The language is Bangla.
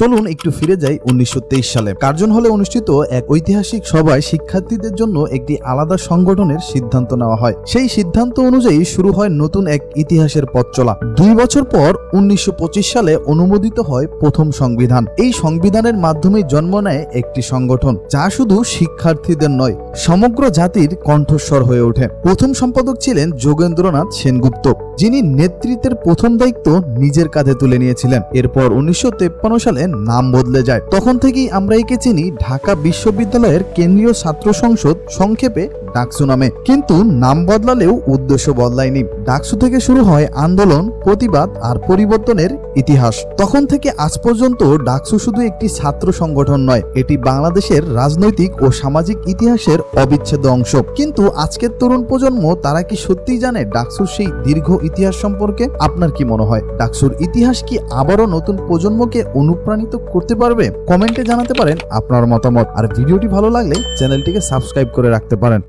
চলুন একটু ফিরে যাই উনিশশো তেইশ সালে। কার্জন হলে অনুষ্ঠিত এক ঐতিহাসিক সভায় শিক্ষার্থীদের জন্য একটি আলাদা সংগঠনের সিদ্ধান্ত নেওয়া হয়। সেই সিদ্ধান্ত অনুযায়ী শুরু হয় নতুন এক ইতিহাসের পথ চলা। দুই বছর পর উনিশশো পঁচিশ সালে অনুমোদিত হয় প্রথম সংবিধান। এই সংবিধানের মাধ্যমে জন্ম নেয় একটি সংগঠন, যা শুধু শিক্ষার্থীদের নয়, সমগ্র জাতির কণ্ঠস্বর হয়ে ওঠে। প্রথম সম্পাদক ছিলেন যোগেন্দ্রনাথ সেনগুপ্ত, যিনি নেতৃত্বের প্রথম দায়িত্ব নিজের কাঁধে তুলে নিয়েছিলেন। এরপর উনিশশো সালে নাম বদলে যায়। তখন থেকেই আমরা একে চিনি ঢাকা বিশ্ববিদ্যালয়ের কেন্দ্রীয় ছাত্র সংসদ সংক্ষেপে ডাকসু নামে। কিন্তু নাম বদলালেও উদ্দেশ্য বদলায়নি। ডাকসু থেকে শুরু হয় আন্দোলন, প্রতিবাদ আর পরিবর্তনের ইতিহাস। তখন থেকে আজ পর্যন্ত ডাকসু শুধু একটি ছাত্র সংগঠন নয়, এটি বাংলাদেশের রাজনৈতিক ও সামাজিক ইতিহাসের অবিচ্ছেদ্য অংশ। কিন্তু আজকের তরুণ প্রজন্ম, তারা কি সত্যিই জানে ডাকসুর সেই দীর্ঘ ইতিহাস সম্পর্কে? আপনার কি মনে হয়? ডাকসুর ইতিহাস কি আবারও নতুন প্রজন্মকে অনুপ্রাণিত করতে পারবে? কমেন্টে জানাতে পারেন আপনার মতামত। আর ভিডিওটি ভালো লাগলে চ্যানেলটিকে সাবস্ক্রাইব করে রাখতে পারেন।